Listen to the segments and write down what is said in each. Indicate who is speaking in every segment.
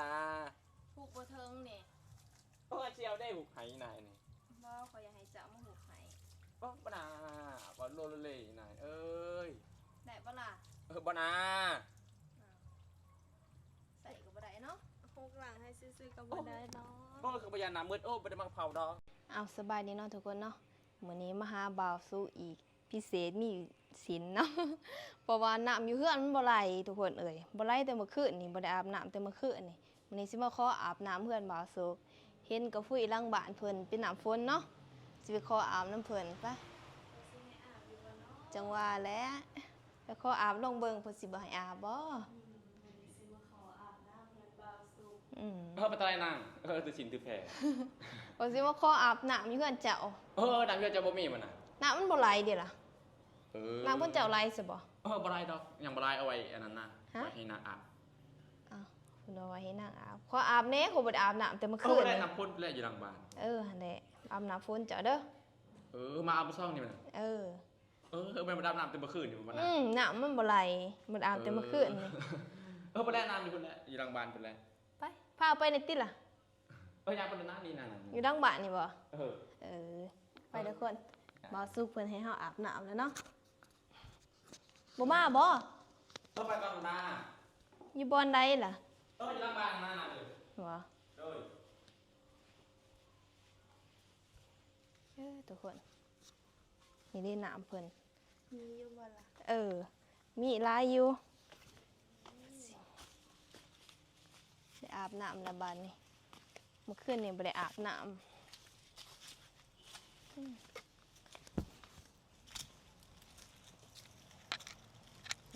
Speaker 1: นา
Speaker 2: ผูกบ่เทิงนี่
Speaker 1: โอ้เจียวได้หุกไหนายนี่
Speaker 2: บ่ขอยอยากให้เจ้ามาผูกให้
Speaker 1: บ่บ่นาบ่โลโลเลยนายเอ้ย
Speaker 2: ได้บ่ล่ะ
Speaker 1: เออบ่นา
Speaker 2: อ้าวใส่ก็บ่ได้เนาะ
Speaker 3: หกหลังให้ซื้อๆก็บ่ได้เนาะ
Speaker 1: โอ้คือพยานน้ำมืดโอ้บ่ได้มาเผาดอก
Speaker 2: เอาสบายดีเนาะทุกคนเนาะมื้อนี้มาหาบ่าวสู้อีกพิเศษมีศีลเนาะเพราะว่าน้ำอยู่เฮือนมันบ่ไหลทุกคนเอ่ยบ่ไหลแต่เมื่อคืนนี่บ่ได้อาบน้ำแต่เมื่อคืนนี่ มื้อนี้สิมาขออาบน้ำเฮือนบ่าวสุกเห็นกระฟุยหลังบ้านเพิ่นเป็นน้ำฝนเนาะสิไปขออาบน้ำเพิ่นไปจังว่าแหล้วไปขออาบลองเบิ่งเพิ่นสิบ่ให้อาบบ่อืม
Speaker 1: เออปะตายนางเออตัวชินตัวแผ่
Speaker 2: ว่าสิมาขออาบน้ำอยู่เฮือนเจ้า
Speaker 1: เออน้ำเยอะจะบ่มีมันน่ะ
Speaker 2: น้ำมันบ่ไหลเด้ล่ะ
Speaker 1: เออ
Speaker 2: น้ำเพิ่นเจ้าไหลซะบ่
Speaker 1: เออบ่ได้ดอกยังบ่ได้เอาไว้อันนั้นน่ะ
Speaker 2: ฮะ
Speaker 1: ไว้ให้นางอาบ
Speaker 2: อ้าว คุณเอาไว้ให้นางอาบขออาบแหน่ขอยบ่ได้อาบน้ำแต่เมื่อ
Speaker 1: เอ
Speaker 2: คื
Speaker 1: อนได้
Speaker 2: นี่
Speaker 1: น้ำพ่นแล้วอยู่หลังบ้าน
Speaker 2: เออหั่นแหละอาบน้ำฝนเจ้าเด้อ
Speaker 1: เออ มาเอาไปซ่องนี่มันน่ะ
Speaker 2: เออ
Speaker 1: เออเออมันมาดำน้ำเต็มเมื่อคืนอยู่มัน
Speaker 2: อื
Speaker 1: น่ะ
Speaker 2: มน้ำมันบ่ไหลมันอาบแต่เมื่อคืนนี่
Speaker 1: เออบ่ได้น้ำอยู่พุ่นแหละอยู่หลังบ้านพุ่นแหละ
Speaker 2: ไปพาไปในติล่ะ
Speaker 1: เออยางพุ่นน้ำนี่นั่นน่ะ
Speaker 2: อยู่ดังบ้านนี่บ่
Speaker 1: เออ
Speaker 2: เออ ไปทุกคนบ่าวสุกเพิ่นให้เฮาอาบน้ำแล้วเนาะบ่มาบ่
Speaker 1: เออไปก่อนนะ
Speaker 2: อยู่บ่อนใดล่ะ
Speaker 1: เอออยู่หลังบ้านนั่นน่ะเออ
Speaker 2: บ่
Speaker 1: เออ
Speaker 2: เออทุกคนนี่ได้น้ำเพิ่น
Speaker 3: มีอยู่บ่ล่ะ
Speaker 2: เออ มีหลายอยู่ได้อาบน้ำแล้วบานนี้เมื่อคืนนี่บ่ได้อาบน้ำอืม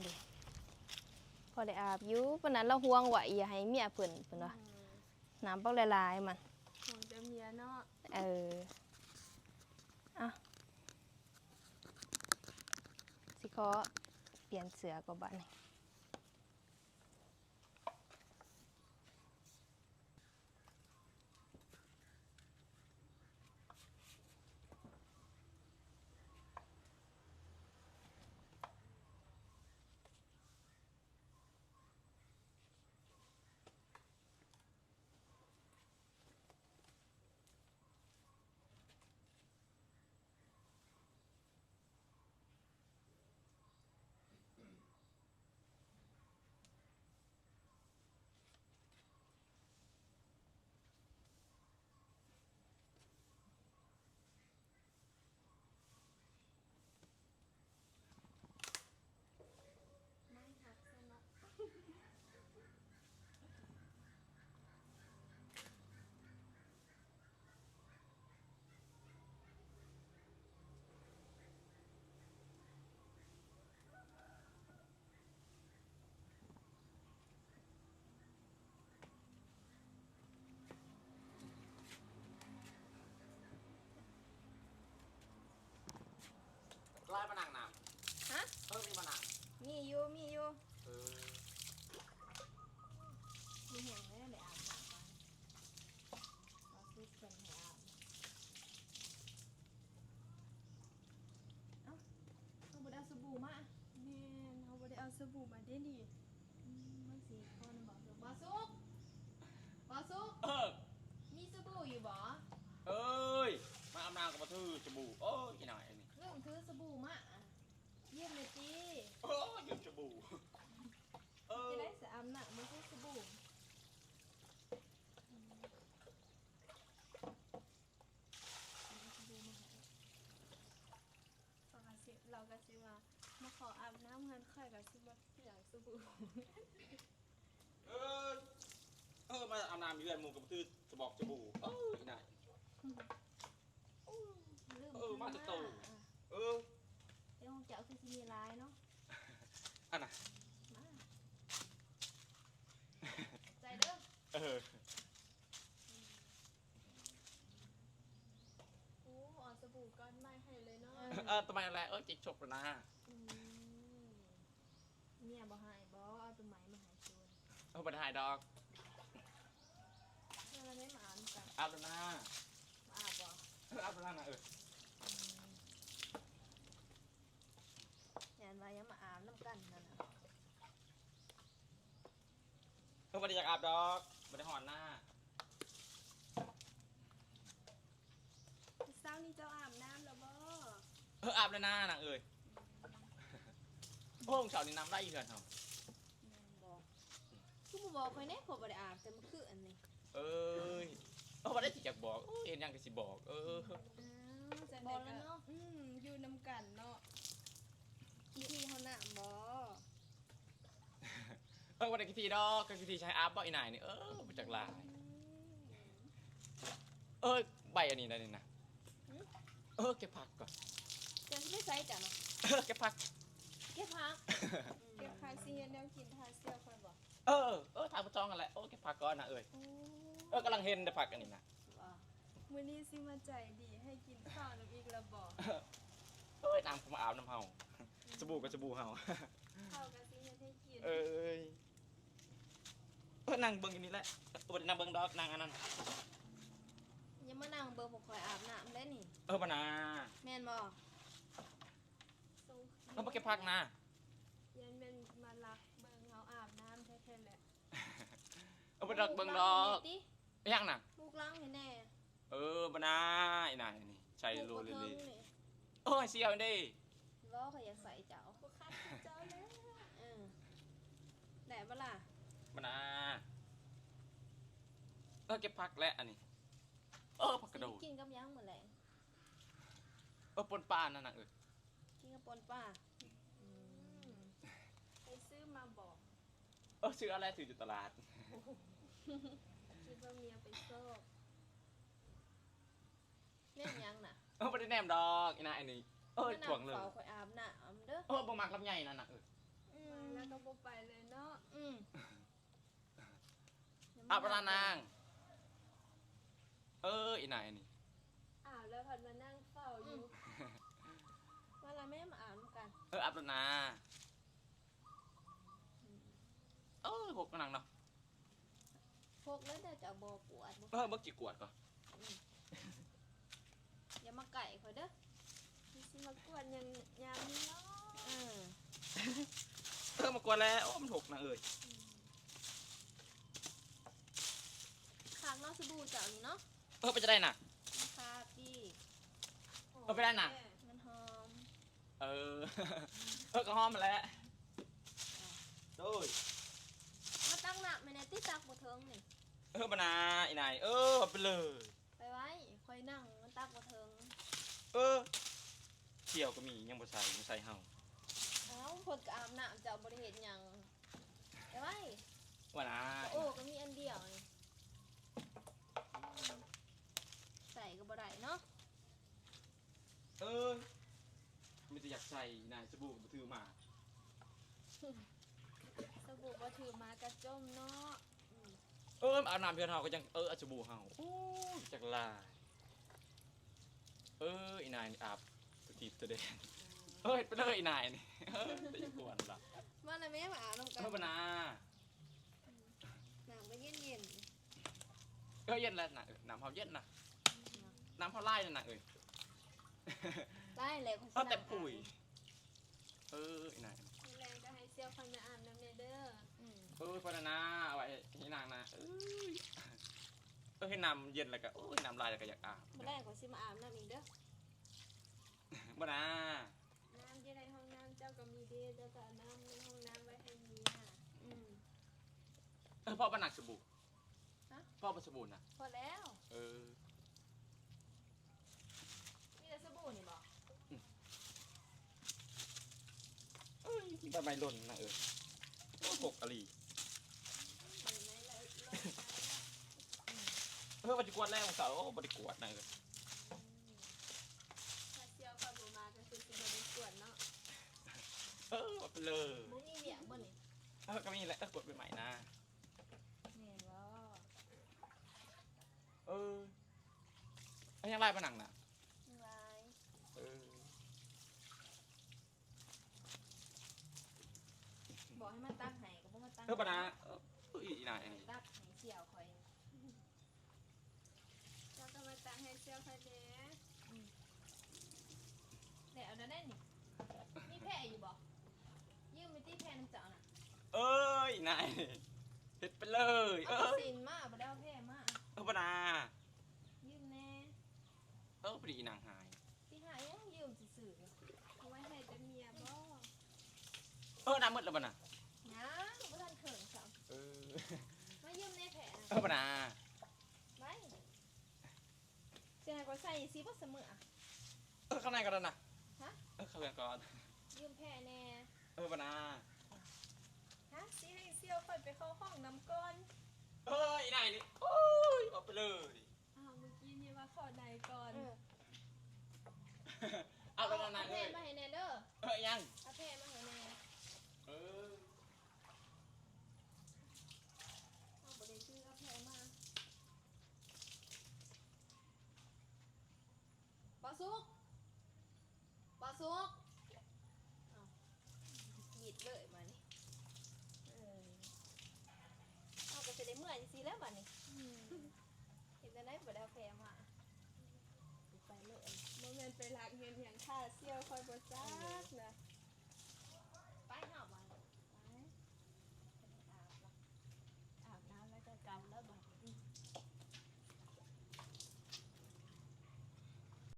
Speaker 2: เด้ พอได้อาบอยู่ปานนั้นเราห่วงไว้อย่าให้เมียเพิ่นเพิ่นว่าน้ำปักหลายๆมัน
Speaker 3: ของจะเมียเนาะ
Speaker 2: เอออะสิขอเปลี่ยนเสือก่อนบ้าน อยู่มีอยู่
Speaker 1: เออ
Speaker 2: มีแห่งเลยได้อาบน้ำมันเราซื้อเพิ่นให้อาบเอ้าเอาบ่ได้เอาสบู่มา
Speaker 3: แม่นเฮาบ่ได้เอาสบู่มาเด้นี่
Speaker 2: อืมมันสีคอนะบอกสุกบอสุกบอสุก
Speaker 1: เออ
Speaker 2: มีสบู่อยู่บ่
Speaker 1: เอ้ย มาอาบน้ำกับมาทื่อจมูกโอ้ยอีหน่อยอันนี้
Speaker 2: เรื่องถือสบู่มาอะเยี่ยมเลยจี
Speaker 1: โอ้ยยืมจมูกเออ
Speaker 2: จะได้สะอาดหนักมันคือสบู่
Speaker 3: ปกติเราก็สิว่ามาขออาบน้ำเงินค่อยก็สิมา เสียงสบู่
Speaker 1: เออเออมาอาบน้ำอยู่เรือนหมูกับมาทื่อจะบอกจมูกเอออีหน่อย
Speaker 2: ลืม
Speaker 1: เออมาจะโต
Speaker 2: อะ
Speaker 1: เออ
Speaker 2: เดี๋ยวของเจ้าคือสิมีลายเนาะ
Speaker 1: อันน่ะ
Speaker 2: มาใจเด้อ
Speaker 1: เออ
Speaker 3: โอ้เอาสบู่ก้อนใหม่ให้เลยเนาะ
Speaker 1: เออทำไมอะไรเออจิกฉกเลยนะ
Speaker 2: อื มเมียบ่ใหายบ่เอาตัวไหมมาใหายชวน
Speaker 1: เออไปถ่ายดอก
Speaker 2: เมื่อเราได้มาอ่านกัน
Speaker 1: อาบแล้วนะ
Speaker 2: มาอาบบ่
Speaker 1: เอออาบแล้วนะเออ
Speaker 2: ยันว่ายังมาอาบน้ำกันนั่นน่ะ
Speaker 1: เออวันนี้อยากอาบดอก
Speaker 2: อ
Speaker 1: บ่ได้หอนหน้า
Speaker 3: เช้านี้เจ้าอาบน้ำแล้วบ่
Speaker 1: เอออาบแล้วนะนางเอ้ย โอ้งเสานี่น้ำได้อีกเดือนเหรอ
Speaker 2: บอกคือบ่บอกข่อยแน่ข่อยบ่ได้อาบแต่มันคืออันนี้
Speaker 1: เอ้ยเออบ่ได้สิอยากบอกเอ้ยเอ็นยังก็สิบอก เออ
Speaker 3: อ้าวจัง
Speaker 2: บ
Speaker 3: ได๋
Speaker 2: อกแล้
Speaker 3: ก็
Speaker 2: วเนาะ
Speaker 3: อืมอยู่นำกันเนาะ
Speaker 2: พี่พี่เขาน่ะบ่
Speaker 1: เออบ่ได้กี่ทีดอกก็กี่ทีใช้อาบบ่อีนายนี่เออบ่จักลาย เอ้ยใบอันนี้ได้นี่นะเออเก็บผักก่อน
Speaker 2: จะสิไปใส่จ้ะเนาะ
Speaker 1: เออเก็บผัก
Speaker 2: เก็บพัก
Speaker 3: เก็บผักสิเฮ็ดแนวกินทาเสี่ยวค่อยบ่
Speaker 1: เออเออทางประจองกันแหละโอ้เก็บผักก่อนนะเอ้ย
Speaker 3: โอ้
Speaker 1: เออกำลังเห็นแต่ผักอันนี้นะ
Speaker 2: ว่า
Speaker 3: มื้อนี้สิมาใจดีให้กินข้าวน้ำอีกแล้วบ่
Speaker 1: เอ้ยน้ำผมมาอาบน้ำเฮาสบู่กับสบู่เฮา
Speaker 3: ข้าวก็สิเฮ็ดให้กิน
Speaker 1: เอ้ยเออนั่งเบิ่งอันนี้แหละบ่ได้นั่งเบิ่งดอกนั่งอันนั้น
Speaker 2: อย่ามานั่งเบิ่งพวกข่อยอาบน้ำได้นี่
Speaker 1: เออบ่นะ
Speaker 2: แม่นบ่
Speaker 3: สง
Speaker 1: เออบ่เก็บผักนะ
Speaker 3: ยันแม่นมาลักเบิ่งเฮาอาบน้ำแท้ๆแหละ
Speaker 1: เออบ่ดอกเบิ่งดอก
Speaker 2: ติ
Speaker 1: อิหยังน่ะ
Speaker 2: ลูกล้างให้แน่
Speaker 1: เออบ่นะอีนายนี่ใช่
Speaker 2: ลู
Speaker 1: รู้
Speaker 2: ก
Speaker 1: เล
Speaker 2: บ่
Speaker 1: ย
Speaker 2: เทิง
Speaker 1: ๆ
Speaker 2: นี่
Speaker 1: โอ้ยเสียวเด้
Speaker 2: ล้อข่อยอยากใส่เจ้า
Speaker 3: บ่คัดคือเจ้าแล้ว
Speaker 2: เออได้บ่ล่ะ
Speaker 1: บ่นะเออเก็บผักแล้วอันนี้เออผักกระโดด
Speaker 2: กินกับหยังมื้อแลง
Speaker 1: เออปนปลานั่นน่ะเออ
Speaker 2: กินกับ ปนปลา
Speaker 3: อืมไปซื้อมาบอก
Speaker 1: เออซื้ออะไรซื้ออยู่ตลาด
Speaker 3: คิดว่าเมียไปโซก
Speaker 2: แม่นหยังน่ะ
Speaker 1: เออบ่ได้แนมดอกอีนายอันนี้เออ
Speaker 2: มานั่
Speaker 1: ถ่วงเลย
Speaker 2: เฝ้าข่อยอาบน้ำเด้อ
Speaker 1: เออบ่มักลำไยนั่นน่ะเออ
Speaker 2: อื
Speaker 3: ไป
Speaker 2: ม
Speaker 3: แล้วก็บ่ไปเลยเนาะ
Speaker 2: อืม
Speaker 1: อาบแล้วนาง เอออีนายอันนี้
Speaker 3: อ้าวแล้วพันมานั่งเฝ้าอยู่
Speaker 2: ว่าละแม่มาอาบน้ำกัน
Speaker 1: เอออาบแล้วนะเออหกกำลังเนาะ
Speaker 2: พกแล้วเดี๋ยวจะเอาบ่ปวดบ่
Speaker 1: เออเบิกกี่กวดก่อน
Speaker 2: อย่ามาไก่ข่อยเด้อ
Speaker 3: มีสิมากวนยังยามนี้เนาะ
Speaker 2: เออ
Speaker 1: เออมากวดแล้วโอ้มันหกนะเอ้ย
Speaker 2: ขางเนาะสบู่เจ้านี่เนาะ
Speaker 1: เออไปจะได้น่ะ
Speaker 2: คาพี่
Speaker 1: เอาไปได้น่ะ
Speaker 2: มันหอม
Speaker 1: เออ เออก็หอมมาแล้วโอ้ย
Speaker 2: มาตั้งหนักไม่แน่ติตักบ่เทิงนี่
Speaker 1: เออมานาอีนายเออเอาไปเลย
Speaker 2: ไปไว้ค่อยนั่งมันตักบ่เทิง
Speaker 1: เออเที่ยวก็มียังบ่ใส่บ่ใส่เฮา
Speaker 2: เอ้าเพิ่นก็อาบน้ำเจ้าบ่ได้เฮ็ดหยังไปไว้
Speaker 1: ว่านะ
Speaker 2: โอ้ก็มีอันเดียวนี่ใส่ก็บ่ได้เนาะ
Speaker 1: เออมีแต่อยากใส่ นายสบู่บ่ถือมา
Speaker 3: สบู่บ่ถือมากระจมเนาะ
Speaker 1: เอออาบน้ำเพื่อนเฮาก็ยังเออเอาสบู่เฮาโอ้ยจักลาย เอออีนายนี่อาบตัวทีบตัวแดงเออเฮ็ดไปเลยอีนายนี่เออแต่อย่ากวนล่ะ
Speaker 2: มาละแม่มาอาบน้ำกั
Speaker 1: เออบ่นา
Speaker 2: น้ำก็เย็น
Speaker 1: เออเย็นแล้วน่ะเออน้ำเฮาเย็นน่ะน้ำเฮาไล่นั่นน่ะเอ้ย
Speaker 2: ๆได้เลยคน
Speaker 1: เออแต่ปุ๋ย เอออีนาย
Speaker 3: มีแรงก็ให้เซี่ยวคันมาอาบน้ำเนเด้อ
Speaker 2: อืม
Speaker 1: เออพอนะนะเอาไว้ให้นางนะเอ้ยเออให้น้ำเย็นแล้วก็โอ้ยน้ำลายแล้วก็อยากอาบ
Speaker 2: มาได้ก็สิมาอาบน้ำอีกเด้อ
Speaker 1: บ่นะ
Speaker 3: น้ำที่ในห้องน้ำเจ้าก็มีเด้เจ้าก็เอาน้ำในห้องน้ำไว้ให้เมีย
Speaker 2: อืม
Speaker 1: เออพ่อปนักสบู่
Speaker 2: ฮะ
Speaker 1: พ่อปสบู่นะ
Speaker 2: พอแล้ว
Speaker 1: เออ
Speaker 2: มีแต่สบู่นี่บ่
Speaker 1: เอ้ยใบไม้หล่นนะเออโอ้ยหกกะหรี่
Speaker 3: เห็นไหมแล้วลง
Speaker 1: เออปฏิกวดแล้วของเสาโอ้ปฏิกวดนะเออ
Speaker 3: ถ้าเซี่ยวก็บ่มาก็คือสิบ่ได้กวนเนาะ
Speaker 1: เออเอาไปเลย
Speaker 2: บ่มีเบียบ่นี่
Speaker 1: เออก็มีแหละเออกดไปใหม่นะ
Speaker 2: แม่นบ่
Speaker 1: เออเอายังไล่ปนังน่ะ
Speaker 2: ลาย
Speaker 1: เออ
Speaker 2: บอกให้มาตักให้ก็บ่มาตัก
Speaker 1: เออปนะเออเอ้ยอีนายอันนี้
Speaker 2: ตักให้เสี่ยวข่อย
Speaker 3: เจ้าก็มาตักให้เซี่ยวค่อยแหน่
Speaker 2: ได้เอาได้ได้นี่มีแพร่อยู่บ่ยืมไปตีแพร่น้ำเจ้าน่ะ
Speaker 1: เอ้ยอีนายเฮ็ดไปเลยเอ
Speaker 2: เอา
Speaker 1: อ
Speaker 2: สินมาบ่ได้เอาแพร่มา
Speaker 1: เออปะนา
Speaker 2: ยืมแน่
Speaker 1: เออพอดีนางหาย
Speaker 2: สิหายังยืมซื่อ
Speaker 3: เอาไว้ให้แต่เมียบ่
Speaker 1: เออน้ำมืดแล้วปะนา
Speaker 2: ๆยังบ่ทันเขินซ้ํ
Speaker 1: เออ
Speaker 2: มายืมแน่แผล
Speaker 1: เออปะนา
Speaker 2: ไปสิให้ก็ใส่สิบ่เสมออะ
Speaker 1: เออข้างในก่อนนะ
Speaker 2: ฮะ
Speaker 1: เออข้างในก่อน
Speaker 2: ยืมแพร่แน่
Speaker 1: เออปะนา
Speaker 3: ฮะสิให้เซียวค่อยไปเข้าห้องน้ำก่อน
Speaker 1: เอออีนายนี่โอ้ยออกไปเลย
Speaker 3: อ้าวเมื่อกี้นี่ว่าเข้าใดก่อน
Speaker 2: เออ
Speaker 1: เอาแล้วนาน
Speaker 2: เอา
Speaker 1: ๆ
Speaker 2: แพ
Speaker 1: เล
Speaker 2: ร่
Speaker 1: ย
Speaker 2: มาให้ น่สีแล้
Speaker 1: วบัดนี้
Speaker 2: เห็นแต่ไหนบ่ได้แพงมาไปเลยบ่แมนไปหลั
Speaker 3: ก
Speaker 2: เงินอย่างค่าเซี่ย
Speaker 3: วคอยบ่จักนะ